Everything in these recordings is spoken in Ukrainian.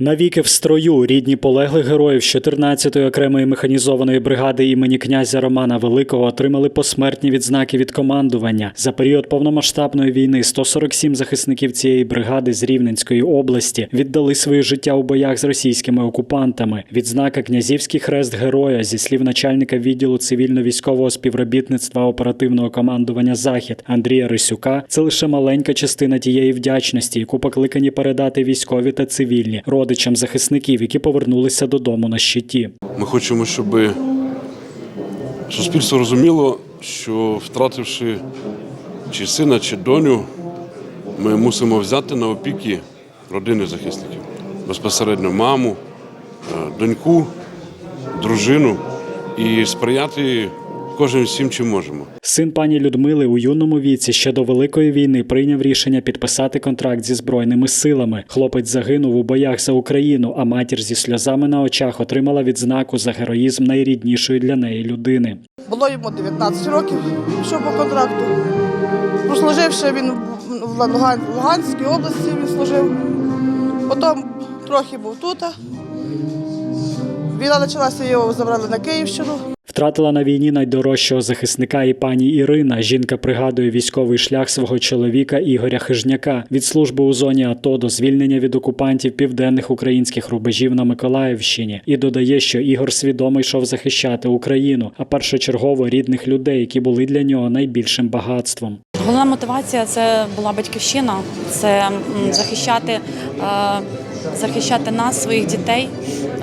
Навіки в строю рідні полеглих героїв 14-ї окремої механізованої бригади імені князя Романа Великого отримали посмертні відзнаки від командування. За період повномасштабної війни 147 захисників цієї бригади з Рівненської області віддали своє життя у боях з російськими окупантами. Відзнака князівський хрест героя зі слів начальника відділу цивільно-військового співробітництва оперативного командування Захід Андрія Рисюка. Це лише маленька частина тієї вдячності, яку покликані передати військові та цивільні родичам захисників, які повернулися додому на щиті. Ми хочемо, щоб суспільство розуміло, що втративши чи сина, чи доню, ми мусимо взяти на опіки родини захисників. Безпосередньо маму, е, доньку, дружину і сприяти кожен всім, чим можемо. Син пані Людмили у юному віці ще до великої війни прийняв рішення підписати контракт зі збройними силами. Хлопець загинув у боях за Україну, а матір зі сльозами на очах отримала відзнаку за героїзм найріднішої для неї людини. Було йому 19 років, пішов по контракту. Прослуживши він в Луган- в Луганській області він служив. Потім трохи був тут. Війна почалася, його забрали на Київщину. Втратила на війні найдорожчого захисника і пані Ірина. Жінка пригадує військовий шлях свого чоловіка Ігоря Хижняка від служби у зоні АТО до звільнення від окупантів південних українських рубежів на Миколаївщині і додає, що Ігор свідомо йшов захищати Україну, а першочергово рідних людей, які були для нього найбільшим багатством. Головна мотивація це була батьківщина, це захищати, е, захищати нас, своїх дітей.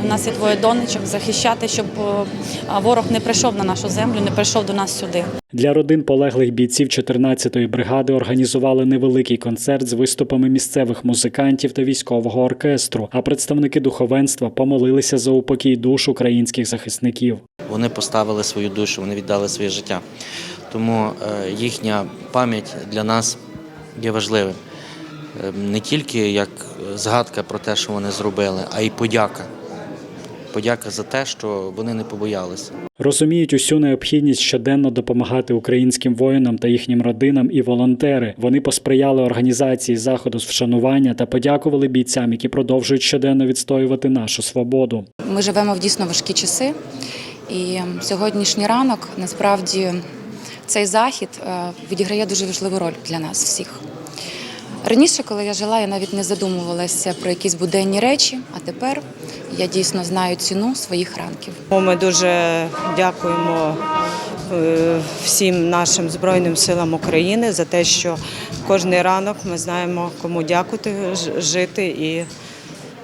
У нас є двоє донечок, захищати, щоб е, ворог не прийшов на нашу землю, не прийшов до нас сюди. Для родин полеглих бійців 14-ї бригади організували невеликий концерт з виступами місцевих музикантів та військового оркестру. А представники духовенства помолилися за упокій душ українських захисників. Вони поставили свою душу, вони віддали своє життя. Тому е, їхня пам'ять для нас є важливим. Е, Не тільки як згадка про те, що вони зробили, а й подяка. Подяка за те, що вони не побоялися. Розуміють усю необхідність щоденно допомагати українським воїнам та їхнім родинам і волонтери. Вони посприяли організації заходу з вшанування та подякували бійцям, які продовжують щоденно відстоювати нашу свободу. Ми живемо в дійсно важкі часи, і сьогоднішній ранок насправді цей захід е, відіграє дуже важливу роль для нас всіх. Раніше, коли я жила, я навіть не задумувалася про якісь буденні речі, а тепер я дійсно знаю ціну своїх ранків. Ми дуже дякуємо е, всім нашим Збройним силам України за те, що кожний ранок ми знаємо, кому дякувати, жити і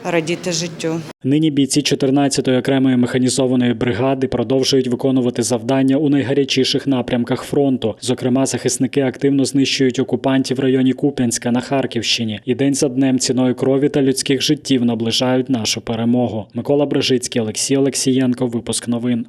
радіти життю. Нині бійці 14-ї окремої механізованої бригади продовжують виконувати завдання у найгарячіших напрямках фронту. Зокрема, захисники активно знищують окупантів в районі Куп'янська на Харківщині і день за днем ціною крові та людських життів наближають нашу перемогу. Микола Брижицький, Олексій Олексієнко. Випуск новин.